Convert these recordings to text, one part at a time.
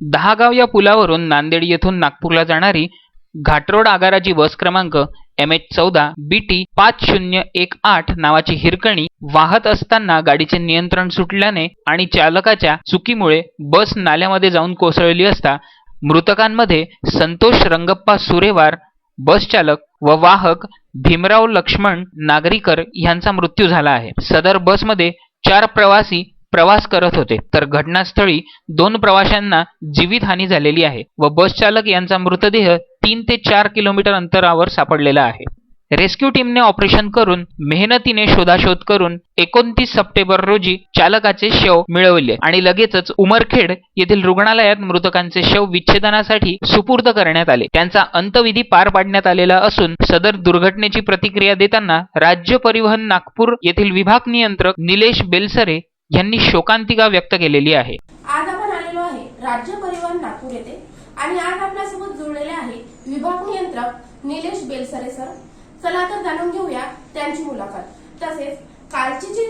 दहागाव या पुलावरून नांदेड येथून नागपूरला जाणारी घाटरोड आगाराची बस क्रमांक एम एच चौदा बी टी पाच शून्य एक आठ नावाची हिरकणी वाहत असताना गाडीचे नियंत्रण सुटल्याने आणि चालकाच्या चुकीमुळे बस नाल्यामध्ये जाऊन कोसळली असता मृतकांमध्ये संतोष रंगप्पा सुरेवार बस चालक व वाहक भीमराव लक्ष्मण नागरीकर यांचा मृत्यू झाला आहे. सदर बसमध्ये चार प्रवासी प्रवास करत होते. तर घटनास्थळी दोन प्रवाशांना जीवितहानी झालेली आहे व बस चालक यांचा मृतदेह तीन ते चार किलोमीटर अंतरावर सापडलेला आहे. रेस्क्यू टीमने ऑपरेशन करून मेहनतीने शोधाशोध करून एकोणतीस सप्टेंबर रोजी चालकाचे शव मिळवले आणि लगेचच उमरखेड येथील रुग्णालयात मृतकांचे शव विच्छेदनासाठी सुपूर्द करण्यात आले. त्यांचा अंतविधी पार पाडण्यात आलेला असून सदर दुर्घटनेची प्रतिक्रिया देताना राज्य परिवहन नागपूर येथील विभाग नियंत्रक निलेश बेलसरे यांनी शोकांतिका व्यक्त केलेली आहे. आज आपण आलेलो आहे राज्य परिवहन नागपूर येथे आणि आज आपल्यासोबत जुळलेले आहे विभाग नियंत्रक निलेश बेलसरे सर. चला तर जाणून घेऊया त्यांची मुलाखत. तसेच कालची जी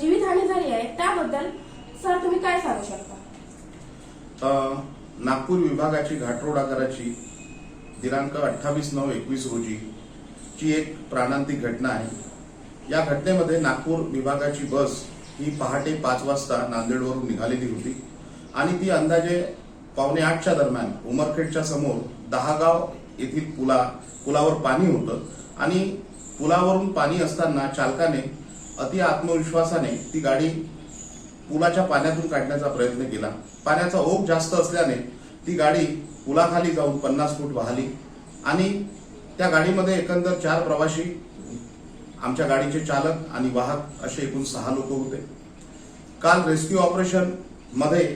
जीवितहानी झाली आहे त्याबद्दल सर तुम्ही काय सांगू शकता? अ, नागपूर विभागाची घाटरोड आगाराची दिनांक अठ्ठावीस नऊ एकवीस रोजी ची एक प्राणांतिक घटना आहे. या घटनेमध्ये नागपूर विभागाची बस ही पहाटे पाच वाजता नांदेडवरून निघालेली होती. आणि ती अंदाजे पावणे आठच्या दरम्यान उमरखेडच्या समोर दहागाव येथील पुला पुलावर पाणी होतं. आणि पुलावरून पाणी असताना चालकाने अति आत्मविश्वासाने ती गाडी पुलाच्या पाण्यातून काढण्याचा प्रयत्न केला. पाण्याचा ओघ जास्त असल्याने ती गाडी पुलाखाली जाऊन पन्नास फूट वाहली. आणि त्या गाडीमध्ये एकंदर चार प्रवाशी आमच्या गाडीचे चालक आणि वाहक असे एकूण सहा लोक होते. काल रेस्क्यू ऑपरेशनमध्ये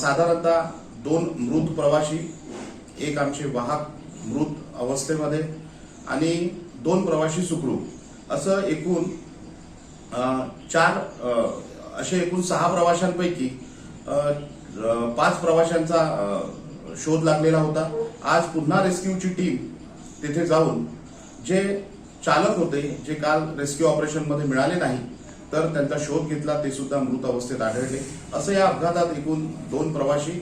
साधारणतः दोन मृत प्रवाशी एक आमचे वाहक मृत अवस्थेमध्ये आणि दोन प्रवाशी सुखरूप. असं एकूण चार असे एकूण सहा प्रवाशांपैकी पाच प्रवाशांचा शोध लागलेला होता. आज पुन्हा रेस्क्यूची टीम तिथे जाऊन जे चालक होते जे काल रेस्क्यू ऑपरेशनमध्ये मिळाले नाही तर त्यांचा शोध घेतला ते सुद्धा मृत अवस्थेत आढळले. असं या अपघातात एकूण दोन प्रवासी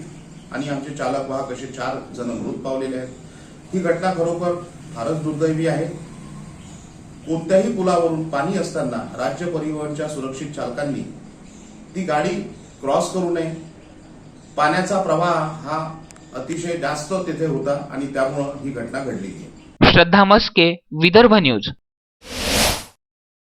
आणि आमचे चालक वाहक असे चार जण मृत पावलेले आहेत. ही घटना खरोखर फारच दुर्दैवी आहे. कोणत्याही पुलावरून पाणी असताना राज्य परिवहनच्या सुरक्षित चालकांनी ती गाडी क्रॉस करू नये. पाण्याचा प्रवाह हा अतिशय जास्त तिथे होता आणि त्यामुळं ही घटना घडलेली आहे श्रद्धा मस्के विदर्भ न्यूज.